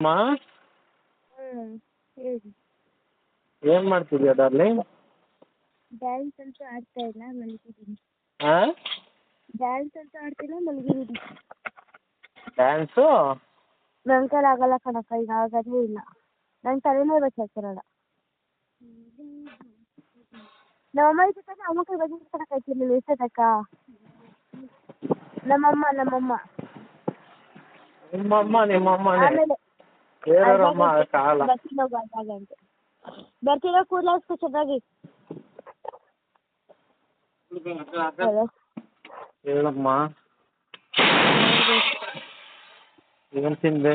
ಅಮ್ಮ? ಹ್ಞೂ ಹೇಳಿ. ಏನು ಮಾಡ್ತಿದ್ಯಾ ಡಾರ್ಲಿಂಗ್? ಡ್ಯಾನ್ಸ್ ಅಂತ ಆಡ್ತಾ ಇಲ್ಲ ಮಲಗಿದ್ದೀನಿ. ಹಾ ಡ್ಯಾನ್ಸ್ ಅಂತ ಆಡ್ತಿಲ್ಲ ಮಲಗಿದ್ದೀನಿ. ಡ್ಯಾನ್ಸು? ನನ್ನ ಕೈಲಿ ಆಗಲ್ಲ ಕಣಕ್ಕ ಈಗ ಆಗೋದೇ ಇಲ್ಲ. ನನ್ನ ತಲೆನೇ ಬಚ್ಚಾಕಿರಲ್ಲ ನಮ್ಮಮ್ಮ ಜೊತೆ ಅಮ್ಮ ಕೈ ಬಚ್ಚಾಕತ್ತೀನಿ ಎಷ್ಟೊತ್ತಕ್ಕ ನಮ್ಮಮ್ಮ ನಮ್ಮಮ್ಮ. ನಿಮ್ಮಮ್ಮ ನಿಮ್ಮಮ್ಮನೇ. ಆಮೇಲೆ ಬೇರೆಯವ್ರಮ್ಮ ಆಗಲ್ಲ. ಬರ್ತೀನೋ ಕೂದಲು ಚೆನ್ನಾಗಿ ಹಲೋ? ಹೇಳಮ್ಮ. ಏನು ತಿಂದೆ?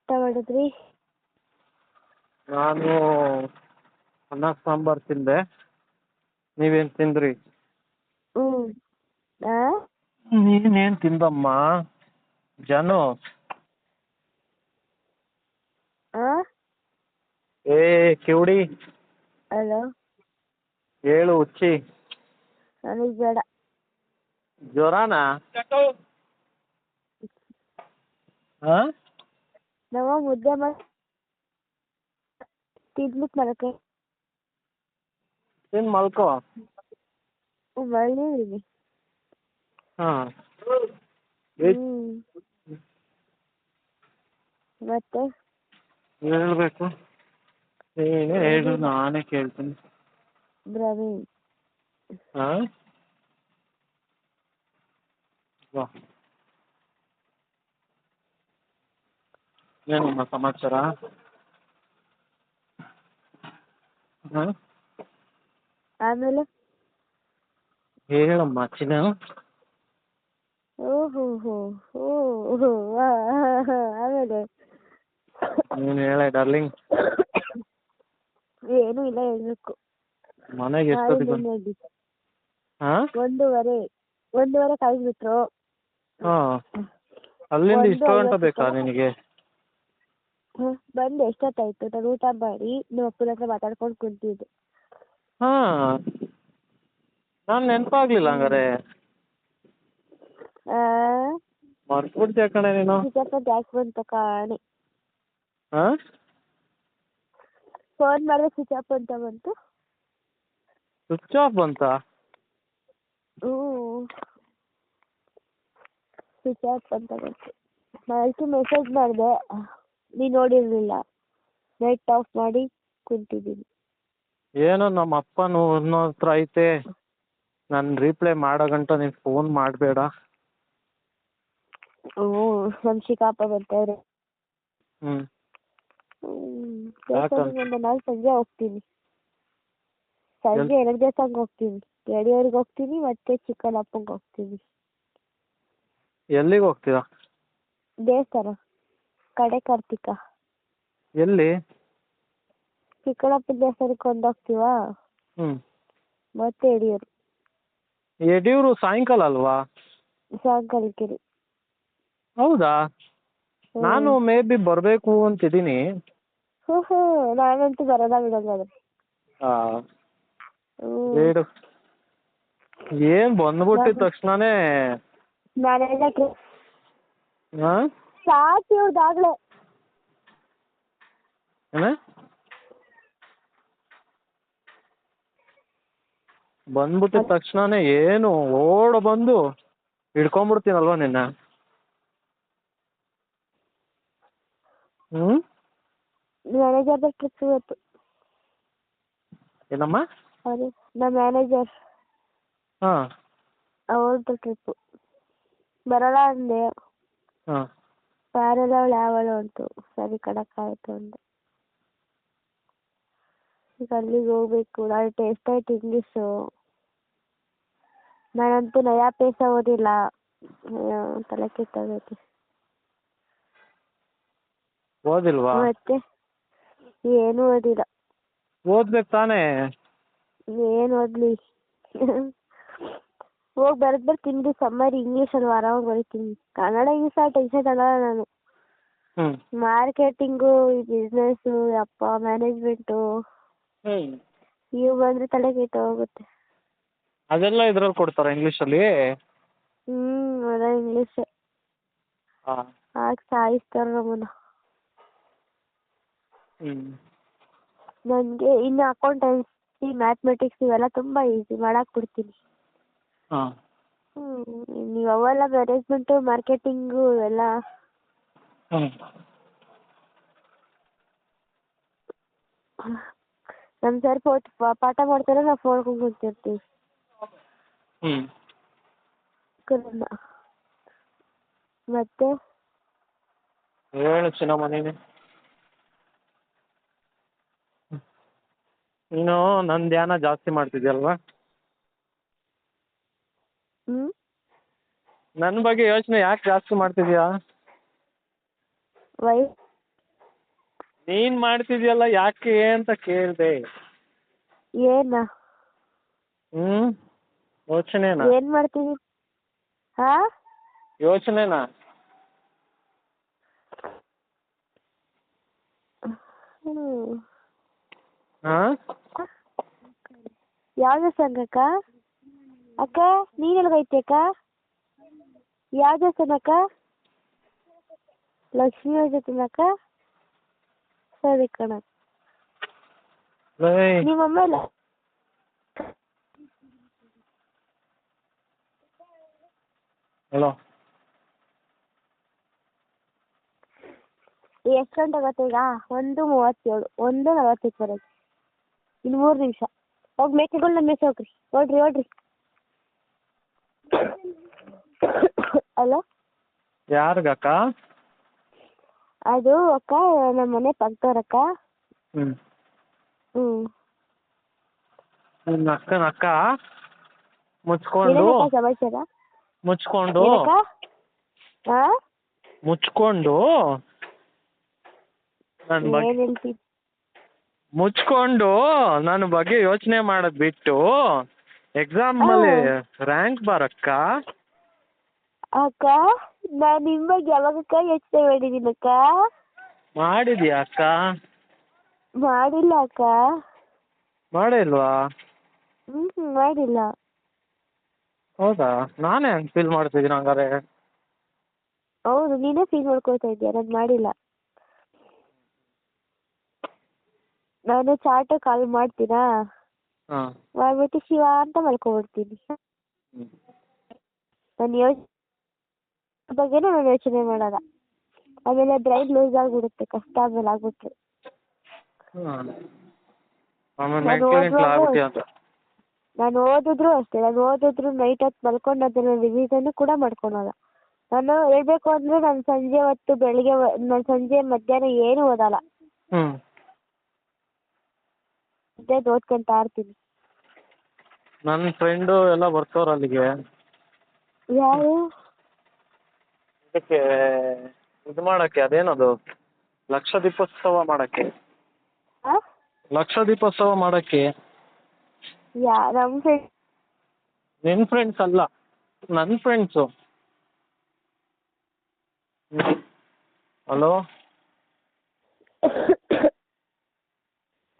ಊಟ ಮಾಡಿದ್ರಿ? ನಾನು ಅನ್ನ ಸಾಂಬಾರ್ ತಿಂದೆ. ನೀವೇನ್ ತಿಂದ್ರಿ? ಹ್ಞೂ ಹಾಂ ನೀನೇನು ತಿಂದಮ್ಮ? ಜಾನು ಹಾಂ ಏ ಕಿವುಡಿ? ಹಲೋ? ಹೇಳು ಉಚ್ಚಿ ನನಗೆ ಬೇಡ ಜ್ವರನಾ? ಹಾಂ ನಮ್ಮ ಮುದ್ದೆ ಮಾಡಿ ತಿಂದ್ಬಿಟ್ಟು ಮಲಕೆ ತಿನ್ ಮಲ್ಕೋ? ಮಲಗಿದ್ದೀನಿ ಹಾಂ. ಮತ್ತೆ? ಹೇಳ್ಬೇಕು. ಹೇಳು ನಾನೇ ಕೇಳ್ತೀನಿ ಪ್ರವೀಣ್ ಹಾಂ ವಾ ಏನಮ್ಮ ಸಮಾಚಾರ ಹಾಂ ಆಮೇಲೆ ಹೇಳಮ್ಮ ಚಿನ್ನ ಓಹೋ ಹೋ ಓಹೋ ಆಮೇಲೆ ನೀನು ಹೇಳೆ ಡಾರ್ಲಿಂಗ್ ಏನೂ ಇಲ್ಲ ಹೇಳ್ಬೇಕು. ಮನೆಗೆ ಎಷ್ಟೊತ್ತಿಗೆ ಬಂದು ಹಾಂ ಒಂದೂವರೆ ಒಂದೂವರೆ ಕಳಿಸ್ಬಿಟ್ರು ಬಿಟ್ರು ಅಲ್ಲಿಂದ ಇಷ್ಟು ಗಂಟ ಬೇಕಾ ನಿನಗೆ? ಹ್ಮ್, ಬಂದು ಎಷ್ಟೊತ್ತಾಯ್ತು ನಾನು ಊಟ ಮಾಡಿ ನಿಮ್ಮ ಅಪ್ಪನ ಹತ್ರ ಮಾತಾಡ್ಕೊಂಡು ಕುಂತಿದ್ದೆ. ಹಾ. ನಾನ್ ನೆನಪಾಗ್ಲಿಲ್ಲ ಹಂಗಾರೆ. ಮರ್ತ್ಬಿಡ್ತೀಯ ಕಣೆ ನೀನು. ಚಿಕ್ಕಪ್ಪ ಯಾಕೆ ಬಂತು ಕಾಣೆ. ಹಾಂ ಫೋನ್ ಮಾಡಿದ್ರೆ ಸ್ವಿಚ್ ಆಫ್ ಅಂತ ಬಂತು. ಸ್ವಿಚ್ ಆಫ್ ಅಂತ ಹ್ಞೂ. ಸ್ವಿಚ್ ಆಫ್ ಅಂತ ಬಂತು. ನಾಲ್ಕು ಮೆಸೇಜ್ ಮಾಡಿದೆ. ನೀನು ನೋಡಿರಲಿಲ್ಲ. ನೆಟ್ ಆಫ್ ಮಾಡಿ ಕುಂತಿದ್ದೀನಿ. ಏನೋ ನಮ್ಮ ಅಪ್ಪನು ಅನ್ನೋ ಹತ್ರ ಐತೆ. ನಾನು ರೀಪ್ಲೈ ಮಾಡೋ ಗಂಟ ನೀನು ಫೋನ್ ಮಾಡಬೇಡ. ಹ್ಞೂ ನಮ್ಮ ಚಿಕ್ಕಪ್ಪ ಬರ್ತಾರೆ ಹ್ಞೂ ದೇವಸ್ಥಾನಕ್ಕೆ ನಾಳೆ ಸಂಜೆ ಹೋಗ್ತೀನಿ. ಸಂಜೆ ಎರಡು ದೇವಸ್ಥಾನಕ್ಕೆ ಹೋಗ್ತೀನಿ. ಯಡಿಯೂರಿಗೆ ಹೋಗ್ತೀನಿ ಮತ್ತೆ ಚಿಕ್ಕನಪ್ಪಂಗೆ ಹೋಗ್ತೀನಿ. ಎಲ್ಲಿಗೆ ಹೋಗ್ತೀರಾ? ದೇವಸ್ಥಾನ ಕಡೆ ಕಾರ್ತಿಕ. ಎಲ್ಲಿ? ಚಿಕ್ಕನಪ್ಪನ ದೇವಸ್ಥಾನಕ್ಕೆ ಒಂದು ಹೋಗ್ತೀವಾ? ಹ್ಮ್. ಮತ್ತೆ ಯಡಿಯೂರು ಯಡಿಯೂರು ಸಾಯಂಕಾಲ ಅಲ್ವಾ? ಸಾಯಂಕಾಲಕ್ಕೆ ರೀ ಹೌದಾ. ನಾನು ಮೇ ಬಿ ಬರಬೇಕು ಅಂತಿದ್ದೀನಿ. ಹ್ಞೂ ಹ್ಞೂ ನಾನಂತೂ ಬರೋದ ಬಿಡಂಗಾದ್ರೆ ಹಾಂ. ಹ್ಞೂ ಬೇಡ ಏನು ಬಂದ್ಬಿಟ್ಟಿದ ತಕ್ಷಣನೇ. ನಾನೆಲ್ಲ ಹಾಂ? ಸಾಕು ಇವ್ರದ್ದಾಗಲೇ ಏನ? ಬಂದ್ಬಿಟ್ಟಿದ ತಕ್ಷಣನೇ ಏನು ಓಡ ಬಂದು ಹಿಡ್ಕೊಂಡ್ಬಿಡ್ತೀನಲ್ವಾ ನಿನ್ನ? ಹ್ಞೂ ಮ್ಯಾನೇಜರ್ದ ಟ್ರಿಪ್ ಇವತ್ತು ಏನಮ್ಮ ಅದೇ ನಮ್ಮ ಮ್ಯಾನೇಜರ್ ಹಾಂ ಅವ್ರದ್ದು ಟ್ರಿಪ್ಪು ಬರೋಲ್ಲ ಅಂದೆ ಹಾಂ ಯಾರೆಲ್ಲ ಅವಳು ಯಾವಳು ಅಂತು ಸರಿ ಕಣಕ್ಕಾಯ್ತು ಅಂದೆ ಈಗ ಅಲ್ಲಿಗೆ ಹೋಗ್ಬೇಕು ನಾಳೆ ಟೆಸ್ಟ್ ಆಯ್ತು ಇಂಗ್ಲೀಷು ನಾನಂತೂ ನಯಾ ಪೈಸ ಓದಿಲ್ಲ ಅಯ್ಯೋ, ತಲೆ ಕೆಟ್ಟೋಗೈತೆ ಓದಿಲ್ವಾ? ಮತ್ತೆ ಏನು ಓದಿಲ್ಲ. ಓದ್ಬೇಕು ತಾನೇ? ಏನು ಓದಲಿ? ಹೋಗಿ ಬರೆದು ಬರ್ತೀನಿ ಸಮ್ಮರ್ ಇಂಗ್ಲೀಷಲ್ಲಿ ಆರಾಮಾಗಿ ಬರೀತೀನಿ. ಕನ್ನಡ ಇಂಗ್ಲೀಷ್ ಆ ಟೆನ್ಷನ್ ತಗೊಳಲ್ಲ ನಾನು. ಮಾರ್ಕೆಟಿಂಗ್ ಮಾರ್ಕೆಟಿಂಗು ಈ ಬಿಸ್ನೆಸ್ಸು ಯಪ್ಪ ಮ್ಯಾನೇಜ್ಮೆಂಟು ಇವು ಬಂದ್ರೆ ತಲೆ ಕೆಟ್ಟೋಗುತ್ತೆ ಅದೆಲ್ಲ ಇದ್ರಲ್ಲಿ ಕೊಡ್ತಾರಾ ಇಂಗ್ಲಿಷ್ ಹ್ಞೂ ಅದ ಇಂಗ್ಲೀಷೇ ಇಂಗ್ಲಿಷ್ ಹಾಕಿ ಸಾಯಿಸ್ತಾರೆ ನಮ್ಮನ್ನ. ನನಗೆ ಇನ್ನು ಅಕೌಂಟೆನ್ಸಿ ಮ್ಯಾಥಮೆಟಿಕ್ಸ್ ಇವೆಲ್ಲ ತುಂಬ ಈಸಿ ಮಾಡಕ್ಕೆ ಬಿಡ್ತೀನಿ. ಹಾಂ. ಹ್ಞೂ ನೀವು ಅವೆಲ್ಲ ಮ್ಯಾನೇಜ್ಮೆಂಟು ಮಾರ್ಕೆಟಿಂಗು ಎಲ್ಲ ಹ್ಞೂ ನಮ್ಮ ಸರ್ ಫೋಟ್ ಪಾಠ ಮಾಡ್ತಾರೆ ನಾವು ಫೋನ್ ಕುಂತಿರ್ತೀವಿ ಹ್ಞೂ ಮತ್ತೆ? ಹೇಳು ಚಿನ್ನಮ್ಮ ನೀನೆ. ನೀನು ನನ್ನ ಧ್ಯಾನ ಜಾಸ್ತಿ ಮಾಡ್ತಿದ್ಯಲ್ವಾ? ಹ್ಮ್. ನನ್ನ ಬಗ್ಗೆ ಯೋಚನೆ ಯಾಕೆ ಜಾಸ್ತಿ ಮಾಡ್ತಿದ್ಯಾ? ವೈ ನೀನು ಮಾಡ್ತಿದ್ಯಲ್ಲ ಯಾಕೆ ಅಂತ ಕೇಳಿದೆ. ಏನ? ಹ್ಮ್? ಯೋಚನೆನಾ? ಏನ್ ಮಾಡ್ತೀವಿ ಹಾ? ಯೋಚನೆನಾ? ಹ್ಞೂ ಹಾಂ? ಯಾವುದೇ ಸಂಘ ಅಕ್ಕ ಅಕ್ಕ ನೀನು ಎಲ್ಗೈತಿ ಅಕ್ಕ? ಯಾವ ಸಂಘಕ್ಕ? ಲಕ್ಷ್ಮೀ ಜೊತೆನ ಅಕ್ಕ? ಸರಿ ಕಣ. ನಿಮ್ಮ ನಿಮ್ಮಮ್ಮ ಇಲ್ಲ ಹಲೋ. ಎಷ್ಟು ಗಂಟೆ ಆಗುತ್ತೆ ಈಗ? ಒಂದು ಮೂವತ್ತೇಳು ಒಂದು ನಲವತ್ತೈದುವರೆಗೆ ಇನ್ನು ಮೂರು ನಿಮಿಷ. ಹೋಗಿ ಮೇಕೆಗಳನ್ನ ಮೇಯ್ಸೋಗ್ರಿ ಓಡ್ರಿ ಓಡ್ರಿ ಹಲೋ ಯಾರಿಗಕ್ಕ? ಅದು ಅಕ್ಕ ನಮ್ಮ ಮನೆ ಪಕ್ಕದವ್ರಕ್ಕ. ಹ್ಞೂ ಹ್ಞೂ ನಿನ್ನ ಅಕ್ಕನ ಅಕ್ಕ? ಮುಚ್ಕೊಂಡು? ಏನಕ್ಕ ಸಮಾಚಾರ ಮುಚ್ಕೊಂಡು? ಏನಕ್ಕ? ಹಾಂ ಮುಚ್ಕೊಂಡು? ನನ್ನ ಬಗ್ಗೆ ಏನು ಹೇಳ್ತಿದ್ದಿ ಮುಚ್ಕೊಂಡು ನನ್ನ ಬಗ್ಗೆ ಯೋಚನೆ ಮಾಡೋದು ಬಿಟ್ಟು ಎಕ್ಸಾಮಲ್ಲಿ ರ್ಯಾಂಕ್ ಬರಕ್ಕ? ಅಕ್ಕ ನಾನು ನಿಮ್ಮ ಬಗ್ಗೆ ಯಾವಾಗಕ್ಕ ಯೋಚನೆ ಮಾಡಿದ್ದೀನಕ್ಕ ಮಾಡಿದ್ಯಾ ಅಕ್ಕ? ಮಾಡಿಲ್ಲ ಅಕ್ಕ. ಮಾಡಿಲ್ವಾ? ಹ್ಞೂ ಮಾಡಿಲ್ಲ. ಹೌದಾ? ನಾನೇ ಹಂಗೆ ಫೀಲ್ ಮಾಡ್ತಿದ್ದೀನಿ ಹಂಗಾರೆ? ಹೌದು ನೀನೇ ಫೀಲ್ ಮಾಡ್ಕೊಳ್ತಾ ಇದೀಯ ನಾನು ಮಾಡಿಲ್ಲ. ನಾನು ಚಾಟ ಕಾಲ್ ಮಾಡ್ತೀನಾ? ಹಾಂ. ಮಾಡ್ಬಿಟ್ಟು ಶಿವ ಅಂತ ಮಲ್ಕೊಬಿಡ್ತೀನಿ ನಾನು ಯೋಚನೆ ಬಗ್ಗೆನೇ ನಾನು ಯೋಚನೆ ಮಾಡಲ್ಲ. ಆಮೇಲೆ ಬ್ರೈನ್ ಲೂಸ್ ಆಗ್ಬಿಡುತ್ತೆ ಕಷ್ಟ ಆಮೇಲೆ ಆಗ್ಬಿಟ್ರೆ. ಹಾಂ. ಆಮೇಲೆ ನಾನು ಮೆಂಟಲ್ ಓದುವಾಗ ಆಗ್ಬಿಟ್ಟಿ ಅಂತ? ನಾನು ಓದಿದ್ರು ಅಷ್ಟೇ ನಾನು ಓದಿದ್ರು ನೈಟ್ ಹೊತ್ತು ಮಲ್ಕೊಂಡು ಅದನ್ನು ರಿವಿಸನ್ನು ಕೂಡ ಮಾಡ್ಕೊಳಲ್ಲ. ನಾನು ಹೇಳ್ಬೇಕು ಅಂದ್ರೆ ನಾನು ಸಂಜೆ ಹೊತ್ತು ಬೆಳಿಗ್ಗೆ ನಾನು ಸಂಜೆ ಮಧ್ಯಾಹ್ನ ಏನು ಓದಲ್ಲ. ಹ್ಞೂ ಇದ್ದೇ ಓದ್ಕೊಂತಾ ಇರ್ತೀನಿ. ನನ್ನ ಫ್ರೆಂಡು ಎಲ್ಲ ಬರ್ತವ್ರು ಅಲ್ಲಿಗೆ. ಯಾರು? ಇದಕ್ಕೆ ಇದು ಮಾಡಕ್ಕೆ ಅದೇನದು? ಲಕ್ಷ ದೀಪೋತ್ಸವ ಮಾಡಕ್ಕೆ. ಲಕ್ಷ ದೀಪೋತ್ಸವ ಮಾಡಕ್ಕೆ. ಯಾ ನಮ್ಮ ಫ್ರೆಂಡ್ ನಿನ್ನ ಫ್ರೆಂಡ್ಸ್ ಅಲ್ಲ ನನ್ನ ಫ್ರೆಂಡ್ಸು ಹಲೋ?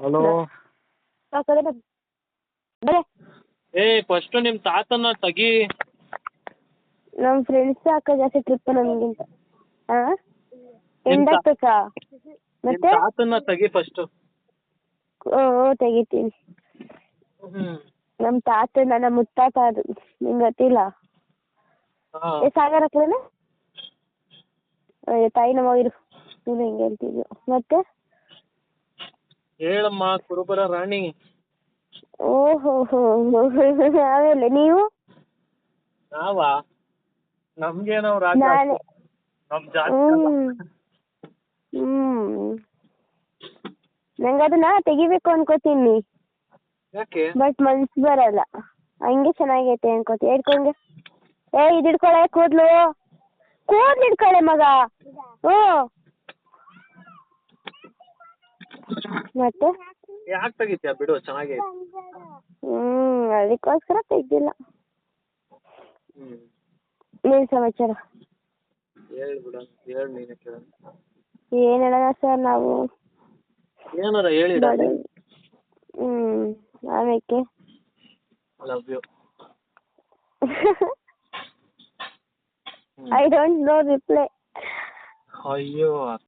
ಹಲೋ? ಬರೇ. ಏ ಫಸ್ಟು ನಿಮ್ಮ ತಾತನ ತೆಗಿ. ನಮ್ಮ ಫ್ರೆಂಡ್ಸ್ ಅಕ್ಕ ಜಾಸ್ತಿ ಟ್ರಿಪ್ ನನಗಿಂತ ಹಾಂ ನಿಮ್ ಎಂಡ್ ನಿಮ್ಮ ಮತ್ತೆ? ತಾತನ ತೆಗಿ ಫಸ್ಟು ಓ ತೆಗಿತೀನಿ. ಹ್ಞೂ ನಮ್ಮ ತಾತ ನನ್ನ ಮುತ್ತಾತ ಅದು. ನಿಂಗೆ ಗೊತ್ತಿಲ್ಲ? ಹಾಂ. ಏ ಸಾಗರ ಹಾಕ್ಲೇನ ಅಯ್ಯೋ ತಾಯಿ ನಮ್ಮ ಇರು. ನೀನು ಹಿಂಗೆ ಹೇಳ್ತಿದ್ಯೋ ಮತ್ತೆ? ಹೇಳಮ್ಮ ಕುರುಬರ ರಾಣಿ. ಓಹೋ ಆಮೇಲೆ ನೀವು? ನಾವಾ? ನಮ್ಗೇನೋ ರಾಜ ನಾನೇ. ನಮ್ ಜಾತಿ ಅಲ್ಲ. ಹ್ಞೂ ಹ್ಞೂ ನಂಗೆ ಅದನ್ನ ತೆಗಿಬೇಕು ಅನ್ಕೋತೀನಿ. ಯಾಕೆ? ಬಟ್ ಮನ್ಸು ಬರಲ್ಲ. ಹಂಗೆ ಚೆನ್ನಾಗೈತೆ ಅನ್ಕೋತಿ ಹಿಡ್ಕೊಂಡೆ ಏ ಇದು ಹಿಡ್ಕೊಳೆ ಕೂದಲು. ಕೂದ್ಲು ಹಿಡ್ಕೊಳೆ ಮಗ. ಹ್ಞೂ ಮತ್ತೆ? ಯಾಕೆ ತೆಗಿತೀಯ ಬಿಡು ಚೆನ್ನಾಗಿ. ಹ್ಮ್ ಅದಕ್ಕೋಸ್ಕರ ತೆಗ್ದಿಲ್ಲ. ಹ್ಞೂ ಏನು ಸಮಾಚಾರ? ಹೇಳಿ ಬಿಡ ಹೇಳಿ ನೀನೇ ಕೇಳ. ಏನು ಹೇಳೋಣ ಸರ್ ನಾವು? ಏನಾರ ಹೇಳಿ ಹ್ಮ್ ಆಮೇಲೆ love you I don't know reply ಅಯ್ಯೋ